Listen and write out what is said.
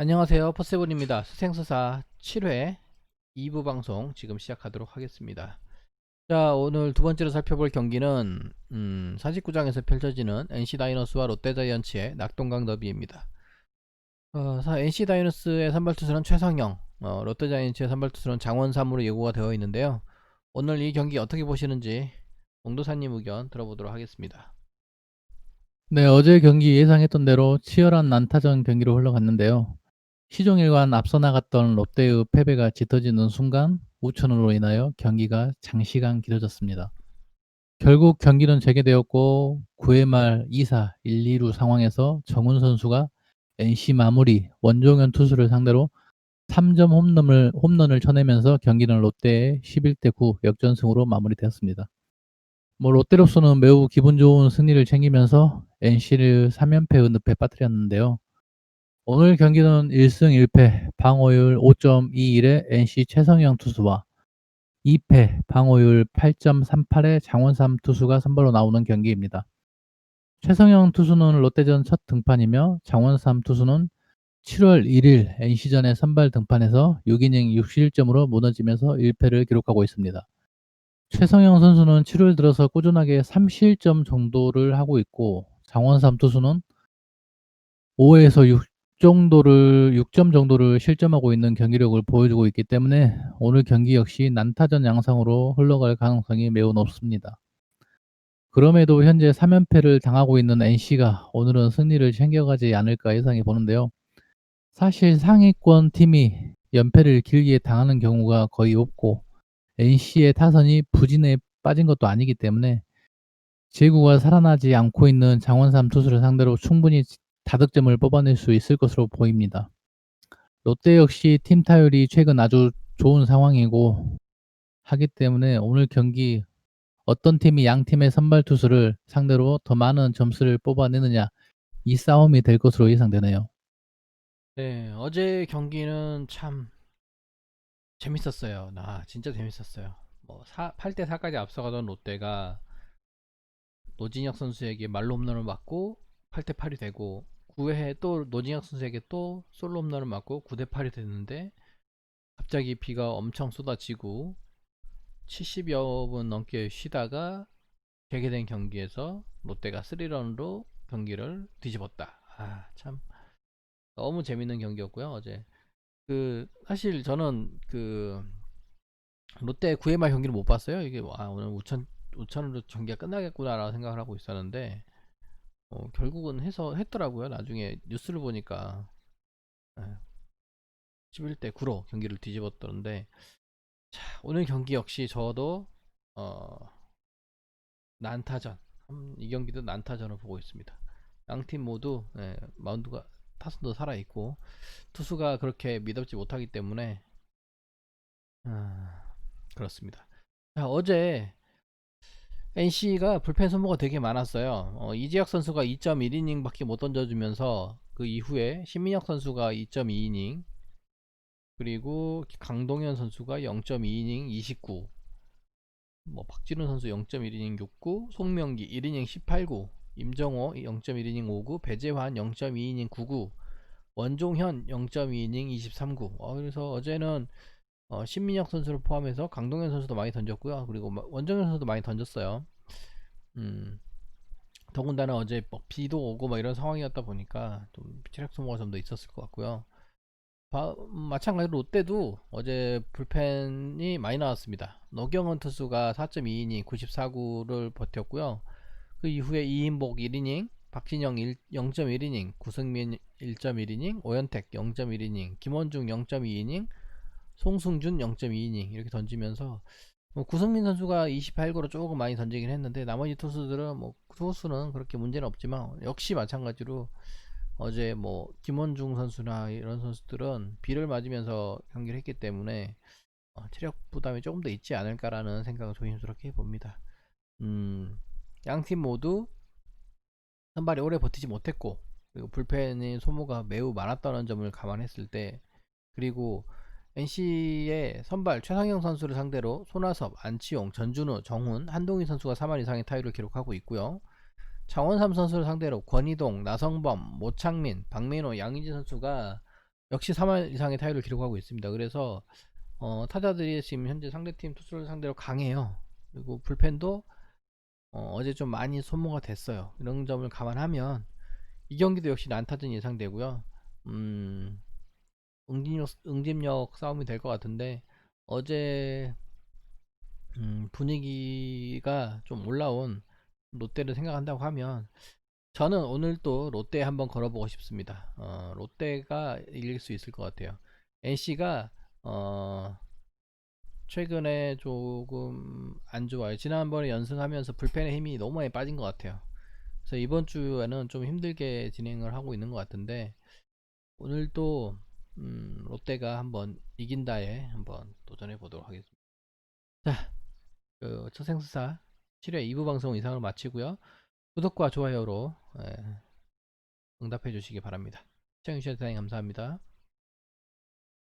안녕하세요. 퍼세븐입니다. 수생수사 7회 2부 방송 지금 시작하도록 하겠습니다. 자, 오늘 두 번째로 살펴볼 경기는 음, 49장에서 펼쳐지는 NC 다이노스와 롯데 자이언츠의 낙동강 더비입니다. 어, 사- NC 다이노스의 선발 투수는 최성영, 어, 롯데 자이언츠의 선발 투수는 장원삼으로 예고가 되어 있는데요. 오늘 이 경기 어떻게 보시는지 옹도사님 의견 들어보도록 하겠습니다. 네, 어제 경기 예상했던 대로 치열한 난타전 경기로 흘러갔는데요. 시종일관 앞서 나갔던 롯데의 패배가 짙어지는 순간 우천으로 인하여 경기가 장시간 길어졌습니다. 결국 경기는 재개되었고 9회 말 2사 1, 2루 상황에서 정훈 선수가 NC 마무리 원종현 투수를 상대로 3점 홈런을, 홈런을 쳐내면서 경기는 롯데의 11대 9 역전승으로 마무리되었습니다. 뭐 롯데로서는 매우 기분 좋은 승리를 챙기면서 NC를 3연패의 늪에 빠뜨렸는데요. 오늘 경기는 1승 1패 방어율 5.21의 NC 최성영 투수와 2패 방어율 8.38의 장원삼 투수가 선발로 나오는 경기입니다. 최성영 투수는 롯데전 첫 등판이며 장원삼 투수는 7월 1일 NC전에 선발 등판해서 6이닝 6실점으로 무너지면서 1패를 기록하고 있습니다. 최성영 선수는 7월 들어서 꾸준하게 3실점 정도를 하고 있고 장원삼 투수는 5에서 6 정도를 6점 정도를 실점하고 있는 경기력을 보여주고 있기 때문에 오늘 경기 역시 난타전 양상으로 흘러갈 가능성이 매우 높습니다. 그럼에도 현재 3연패를 당하고 있는 NC가 오늘은 승리를 챙겨가지 않을까 예상해 보는데요. 사실 상위권 팀이 연패를 길게 당하는 경우가 거의 없고 NC의 타선이 부진에 빠진 것도 아니기 때문에 제구가 살아나지 않고 있는 장원삼 투수를 상대로 충분히 다득점을 뽑아낼 수 있을 것으로 보입니다. 롯데 역시 팀 타율이 최근 아주 좋은 상황이고 하기 때문에 오늘 경기 어떤 팀이 양 팀의 선발 투수를 상대로 더 많은 점수를 뽑아내느냐 이 싸움이 될 것으로 예상되네요. 네, 어제 경기는 참 재밌었어요. 나 진짜 재밌었어요. 뭐 8대 4까지 앞서가던 롯데가 노진혁 선수에게 말로 홈런을 맞고 8대 8이 되고 9회에 또 노진혁 선수에게 또 솔로 홈런을 맞고 9대 8이 됐는데 갑자기 비가 엄청 쏟아지고 70여 분 넘게 쉬다가 재개된 경기에서 롯데가 3런으로 경기를 뒤집었다. 아, 참 너무 재밌는 경기였고요, 어제. 그 사실 저는 그 롯데 9회 말 경기를 못 봤어요. 이게 와 오늘 우천 우천으로 경기가 끝나겠구나라고 생각을 하고 있었는데 어, 결국은 해서 했더라고요. 나중에 뉴스를 보니까 예, 11대 9로 경기를 뒤집었던데 자, 오늘 경기 역시 저도 어, 난타전 음, 이 경기도 난타전을 보고 있습니다. 양 팀 모두 예, 마운드가 타선도 살아 있고 투수가 그렇게 미덥지 못하기 때문에 아, 그렇습니다. 자, 어제 NC가 불펜 소모가 되게 많았어요. 어, 이지혁 선수가 2.1이닝밖에 못 던져주면서 그 이후에 신민혁 선수가 2.2이닝 그리고 강동현 선수가 0.2이닝 29. 뭐 박진우 선수 0.1이닝 69, 송명기 1이닝 18구, 임정호 0.1이닝 59, 배재환 0.2이닝 99, 원종현 0.2이닝 23구. 어, 그래서 어제는 어, 신민혁 선수를 포함해서 강동현 선수도 많이 던졌고요. 그리고 마- 원정현 선수도 많이 던졌어요. 음, 더군다나 어제 뭐 비도 오고 막 이런 상황이었다 보니까 좀 체력 소모가 좀 더 있었을 것 같고요. 바- 음, 마찬가지로 롯데도 어제 불펜이 많이 나왔습니다. 노경원 투수가 4.2이닝 94구를 버텼고요. 그 이후에 이인복 1이닝, 박진영 1, 0.1이닝, 구승민 1.1이닝, 오현택 0.1이닝, 김원중 0.2이닝, 송승준 0.2이닝 이렇게 던지면서 뭐 구승민 선수가 28구로 조금 많이 던지긴 했는데 나머지 투수들은 뭐 투수는 그렇게 문제는 없지만 역시 마찬가지로 어제 뭐 김원중 선수나 이런 선수들은 비를 맞으면서 경기를 했기 때문에 어, 체력 부담이 조금 더 있지 않을까라는 생각을 조심스럽게 해봅니다. 음, 양 팀 모두 선발이 오래 버티지 못했고 그리고 불펜의 소모가 매우 많았다는 점을 감안했을 때 그리고 NC의 선발 최상영 선수를 상대로 손아섭, 안치용, 전준우, 정훈, 한동희 선수가 3할 이상의 타율을 기록하고 있고요. 장원삼 선수를 상대로 권희동, 나성범, 모창민, 박민호, 양의지 선수가 역시 3할 이상의 타율을 기록하고 있습니다. 그래서 어, 타자들이 지금 현재 상대팀 투수를 상대로 강해요. 그리고 불펜도 어, 제좀 많이 소모가 됐어요. 이런 점을 감안하면 이 경기도 역시 난타전 예상되고요. 음, 응집력, 응집력 싸움이 될 것 같은데 어제 음, 분위기가 좀 올라온 롯데를 생각한다고 하면 저는 오늘 또 롯데 한번 걸어보고 싶습니다. 어, 롯데가 이길 수 있을 것 같아요. NC가 어, 최근에 조금 안 좋아요. 지난번에 연승하면서 불펜의 힘이 너무 많이 빠진 것 같아요. 그래서 이번 주에는 좀 힘들게 진행을 하고 있는 것 같은데 오늘도 음, 롯데가 한번 이긴다에 한번 도전해 보도록 하겠습니다. 자, 그 첫생수사 7회 2부 방송 이상을 마치고요. 구독과 좋아요로 예, 응답해 주시기 바랍니다. 시청해주셔서 대단히 감사합니다.